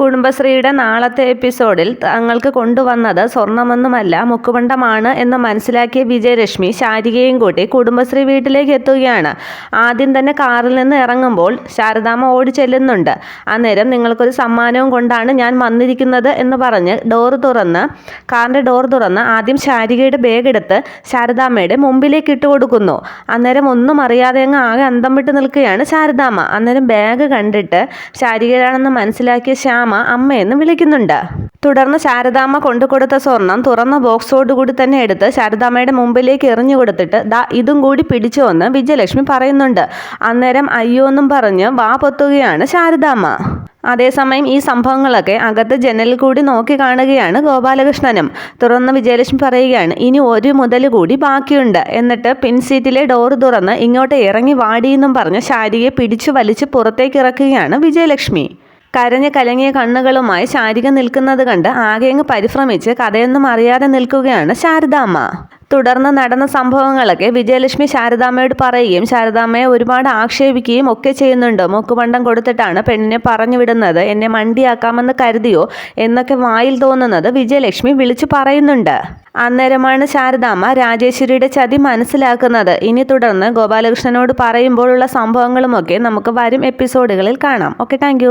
കുടുംബശ്രീയുടെ നാളത്തെ എപ്പിസോഡിൽ തങ്ങൾക്ക് കൊണ്ടുവന്നത് സ്വർണമൊന്നുമല്ല മുക്കുപണ്ടമാണ് എന്ന് മനസ്സിലാക്കിയ വിജയലക്ഷ്മി ശാരികയും കൂട്ടി കുടുംബശ്രീ വീട്ടിലേക്ക് എത്തുകയാണ്. ആദ്യം തന്നെ കാറിൽ നിന്ന് ഇറങ്ങുമ്പോൾ ശാരദാമ്മ ഓടി ചെല്ലുന്നുണ്ട്. അന്നേരം നിങ്ങൾക്കൊരു സമ്മാനവും കൊണ്ടാണ് ഞാൻ വന്നിരിക്കുന്നത് എന്ന് പറഞ്ഞ് ഡോർ തുറന്ന് കാറിന്റെ ഡോർ തുറന്ന് ആദ്യം ശാരികയുടെ ബാഗ് എടുത്ത് ശാരദാമ്മയുടെ മുമ്പിലേക്ക് ഇട്ട് കൊടുക്കുന്നു. അന്നേരം ഒന്നും അറിയാതെ അങ്ങ് ആകെ അന്തം വിട്ട് നിൽക്കുകയാണ് ശാരദാമ്മ. അന്നേരം ബാഗ് കണ്ടിട്ട് ശാരികയാണെന്ന് മനസ്സിലാക്കിയ ശ്യാമ അമ്മയെന്ന് വിളിക്കുന്നുണ്ട്. തുടർന്ന് ശാരദാമ്മ കൊണ്ടുകൊടുത്ത സ്വർണം തുറന്ന ബോക്സോട് കൂടി തന്നെ എടുത്ത് ശാരദാമ്മയുടെ മുമ്പിലേക്ക് എറിഞ്ഞു കൊടുത്തിട്ട് ദാ ഇതും കൂടി പിടിച്ചു എന്ന് വിജയലക്ഷ്മി പറയുന്നുണ്ട്. അന്നേരം അയ്യോ എന്നും പറഞ്ഞ് വാ പൊത്തുകയാണ് ശാരദാമ്മ. അതേസമയം ഈ സംഭവങ്ങളൊക്കെ അകത്ത് ജനലിൽ കൂടി നോക്കി കാണുകയാണ് ഗോപാലകൃഷ്ണനും. തുറന്ന് വിജയലക്ഷ്മി പറയുകയാണ് ഇനി ഒരു മുതൽ കൂടി ബാക്കിയുണ്ട് എന്നിട്ട് പിൻസീറ്റിലെ ഡോർ തുറന്ന് ഇങ്ങോട്ട് ഇറങ്ങി വാടിയെന്നും പറഞ്ഞ് ശാരിയെ പിടിച്ചു വലിച്ച് പുറത്തേക്ക് ഇറക്കുകയാണ് വിജയലക്ഷ്മി. കരഞ്ഞ് കലങ്ങിയ കണ്ണുകളുമായി ശാരിക നിൽക്കുന്നത് കണ്ട് ആകെ അങ്ങ് പരിഭ്രമിച്ച് കഥയൊന്നും അറിയാതെ നിൽക്കുകയാണ് ശാരദാമ്മ. തുടർന്ന് നടന്ന സംഭവങ്ങളൊക്കെ വിജയലക്ഷ്മി ശാരദാമ്മയോട് പറയുകയും ശാരദാമ്മയെ ഒരുപാട് ആക്ഷേപിക്കുകയും ഒക്കെ ചെയ്യുന്നുണ്ട്. മൂക്കുപണ്ടം കൊടുത്തിട്ടാണ് പെണ്ണിനെ പറഞ്ഞു വിടുന്നത്. എന്നെ മണ്ടിയാക്കാമെന്ന് കരുതിയോ? എന്നൊക്കെ വായിൽ തോന്നുന്നത് വിജയലക്ഷ്മി വിളിച്ചു പറയുന്നുണ്ട്. അന്നേരമാണ് ശാരദാമ്മ രാജേശ്വരിയുടെ ചതി മനസ്സിലാക്കുന്നത്. ഇനി തുടർന്ന് ഗോപാലകൃഷ്ണനോട് പറയുമ്പോഴുള്ള സംഭവങ്ങളുമൊക്കെ നമുക്ക് വരും എപ്പിസോഡുകളിൽ കാണാം. Okay thank